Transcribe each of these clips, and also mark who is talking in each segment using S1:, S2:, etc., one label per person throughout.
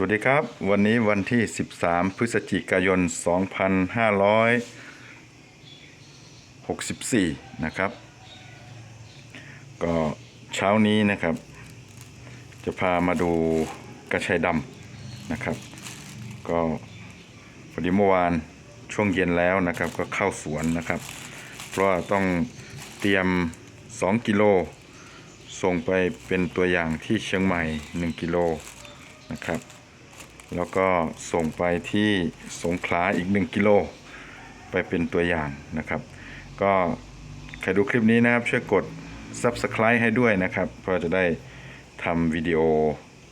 S1: สวัสดีครับ วันนี้วันที่ 13 พฤศจิกายน 2564 นะครับ ก็เช้านี้นะครับ จะพามาดูกระชายดำนะครับ ก็พอดีเมื่อวานช่วงเย็นแล้วนะครับก็เข้าสวนนะครับ เพราะว่าต้องเตรียม 2 กิโล ส่งไปเป็นตัวอย่างที่เชียงใหม่ 1 กิโลนะครับ แล้วก็ส่งไปที่สงขลาอีก 1 กิโล ไปเป็นตัวอย่างนะครับ ก็ใครดูคลิปนี้นะครับ ช่วยกด Subscribe ให้ด้วยนะครับเพื่อจะได้ทำวิดีโอ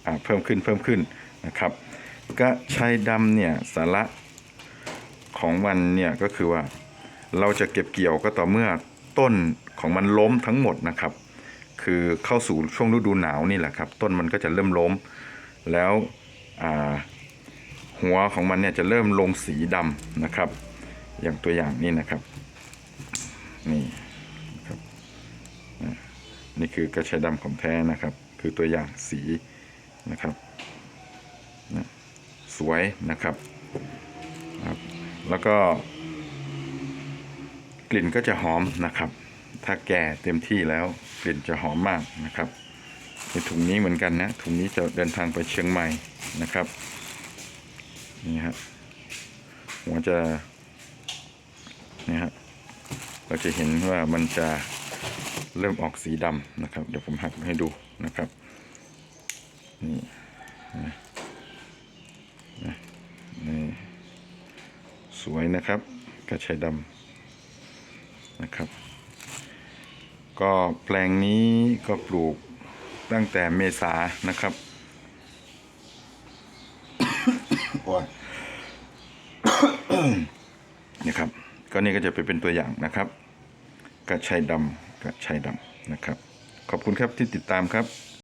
S1: อเพิ่มขึ้นเพิ่มขึ้นนะครับกระชายดำเนี่ยสาระของมันเนี่ยก็คือว่าเราจะเก็บเกี่ยวก็ต่อเมื่อต้นของมันล้มทั้งหมดนะครับ คือเข้าสู่ช่วงฤดูหนาวนี่แหละครับ ต้นมันก็จะเริ่มล้มแล้ว หัวของมันเนี่ยจะเริ่มลงสีดำนะครับ อย่างตัวอย่างนี้นะครับ นี่ครับนี่คือกระชายดำของแท้นะครับ คือตัวอย่างสีนะครับ สวยนะครับครับแล้วก็ กลิ่นก็จะหอมนะครับ ถ้าแก่เต็มที่แล้วกลิ่นจะหอมมากนะครับ ในถุงนี้เหมือนกันนะ ถุงนี้จะเดินทางไปเชียงใหม่นะครับนี่ฮะหัวจะนี่ฮะเราจะเห็นว่ามันจะเริ่มออกสีดำนะครับ เดี๋ยวผมหักให้ดูนะครับนี่นะนี่สวยนะครับกระชายดำนะครับ ก็แปลงนี้ก็ปลูก ตั้งแต่เมษานะครับโอ้ยนะครับ ก็นี่ก็จะไปเป็นตัวอย่างนะครับกระชายดำกระชายดำนะครับ ขอบคุณครับที่ติดตามครับ